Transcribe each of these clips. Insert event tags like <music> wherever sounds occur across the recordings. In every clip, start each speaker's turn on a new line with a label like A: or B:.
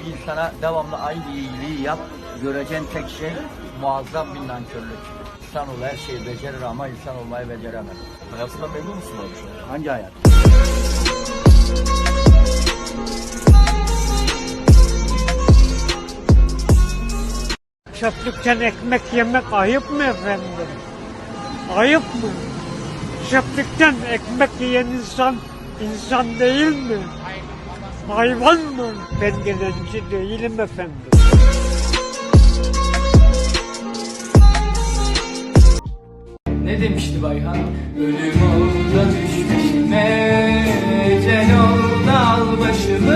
A: Bir insana devamlı aynı iyiliği yap. Göreceğin tek şey muazzam bir nankörlük. İnsanoğlu her şeyi becerir ama insan olmayı beceremez.
B: Hayatından memnun musun abi şu an?
A: Hangi hayat?
C: Çöplükten ekmek yemek ayıp mı efendim? Ayıp mı? Çöplükten ekmek yiyen insan insan değil mi? Hayvan mı? Ben dilenci değilim efendim.
D: Ne demişti Bayhan? Ölüm oldu düşmüşüme Ecel oldu al başımı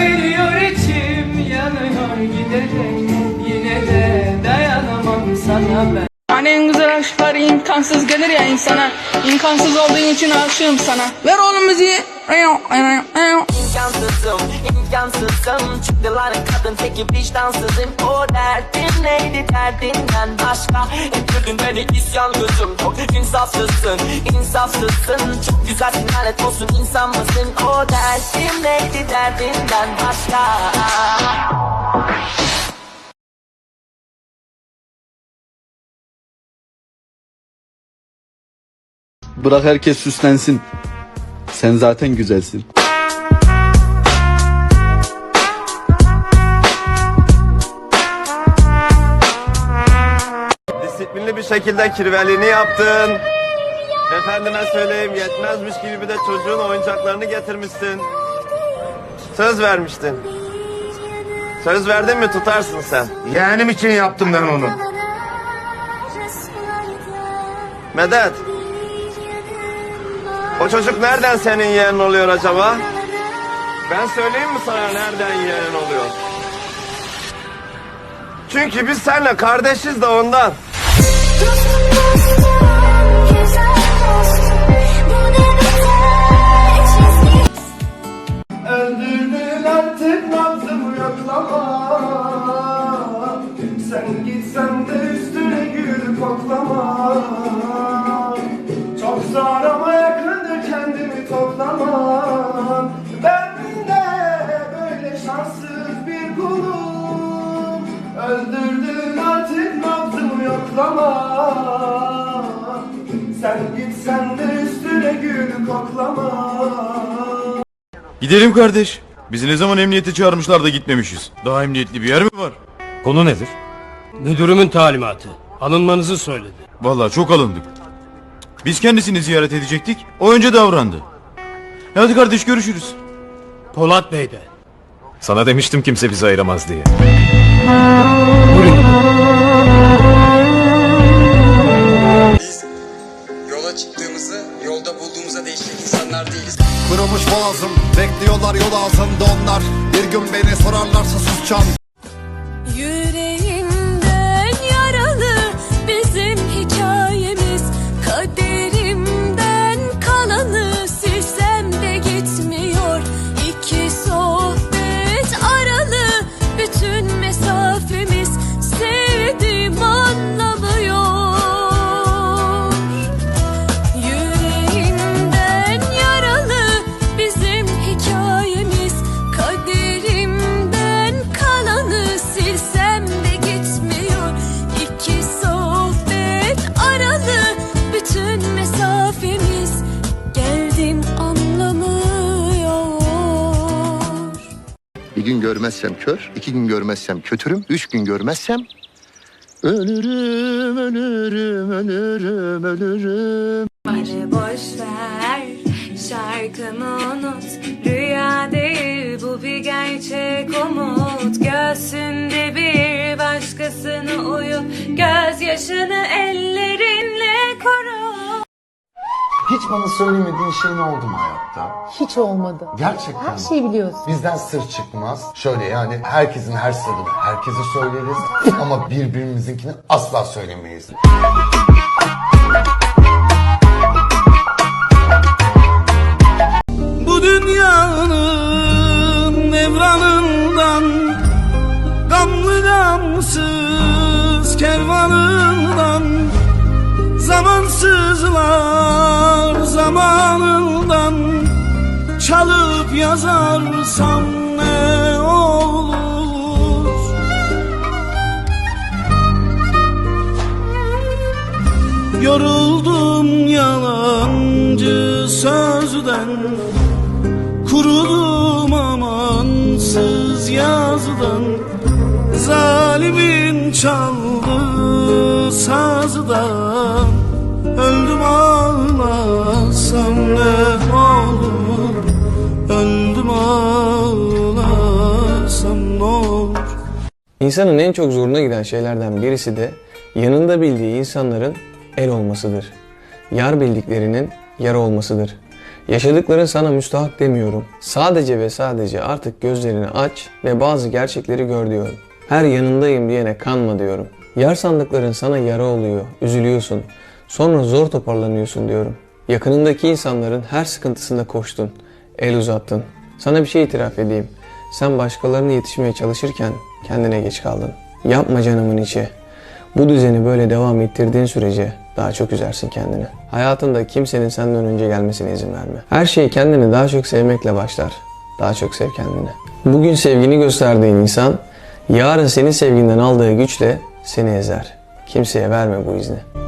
D: Eriyor içim yanıyor giderek Yine de dayanamam sana ben
E: Hani en güzel aşklar imkansız gelir ya insana İmkansız olduğun için aşığım sana Ver oğlum müziği
F: İmkansızım, imkansızım. Çıktılar kadın teki vicdansızım. O derdin neydi derdinden başka? Ettirdin beni isyan gözüm Çok insafsızsın, insafsızsın. Çok güzelsin lanet olsun insan mısın? O derdin neydi derdinden başka?
G: Bırak herkes süslensin. Sen zaten güzelsin.
H: Disiplinli bir şekilde kirveliğini yaptın. Efendime söyleyeyim yetmezmiş gibi bir de çocuğun oyuncaklarını getirmişsin. Söz vermiştin. Söz verdin mi tutarsın sen.
I: Yeğenim için yaptım ben onu.
H: Medet. O çocuk nereden senin yeğenin oluyor acaba? Ben söyleyeyim mi sana nereden yeğenin oluyor? Çünkü biz seninle kardeşiz de ondan.
I: Öldürdün artık nabzımı yoklama Sen gitsen de üstüne gül koklama Sen gitsen de üstüne gül koklama
B: Gidelim kardeş. Bizi ne zaman emniyete çağırmışlar da gitmemişiz. Daha emniyetli bir yer mi var?
J: Konu nedir? Müdürümün talimatı. Alınmanızı söyledi.
B: Vallahi çok alındık. Biz kendisini ziyaret edecektik. O önce davrandı. Hadi kardeş görüşürüz.
J: Polat Bey de.
B: Sana demiştim kimse bizi ayıramaz diye.
K: Yola
I: Bir gün beni sorarlarsa susacağım
E: mesafemiz Geldim anlamıyor.
I: Bir gün görmezsem kör, iki gün görmezsem kötürüm, üç gün görmezsem ölürüm, ölürüm, ölürüm, ölürüm.
E: Beni boş ver, şarkımı unut. Rüya değil bu bir gerçek umut. Göğsünde bir başkasını uyut. Gözyaşını ellerinle
L: Hiç bana söylemediğin şey ne oldu mu hayatta?
M: Hiç olmadı.
L: Gerçekten.
M: Her şeyi biliyorsun.
L: Bizden sır çıkmaz. Şöyle yani herkesin her sırrını herkese söyleriz <laughs> ama birbirimizinkini asla söylemeyiz.
D: Bu dünyanın evranından Gamlı gamsız kervanından Zamansızlar zamanından çalıp yazarsam ne olur? Yoruldum yalancı sözden Kurudum amansız yazdan Zalimin çaldığı sazdan Öldüm ağzından ağlasam ne olur Öldüm ağlasam ne olur
K: İnsanın en çok zoruna giden şeylerden birisi de yanında bildiği insanların el olmasıdır. Yar bildiklerinin yar olmasıdır. Yaşadıkların sana müstahak demiyorum. Sadece ve sadece artık gözlerini aç ve bazı gerçekleri gör diyorum. Her yanındayım diyene kanma diyorum. Yar sandıkların sana yara oluyor, üzülüyorsun. Sonra zor toparlanıyorsun diyorum. Yakınındaki insanların her sıkıntısında koştun, el uzattın. Sana bir şey itiraf edeyim. Sen başkalarına yetişmeye çalışırken kendine geç kaldın. Yapma canımın içi. Bu düzeni böyle devam ettirdiğin sürece daha çok üzersin kendini. Hayatında kimsenin senden önce gelmesine izin verme. Her şey kendini daha çok sevmekle başlar. Daha çok sev kendini. Bugün sevgini gösterdiğin insan yarın senin sevginden aldığı güçle seni ezer. Kimseye verme bu izni.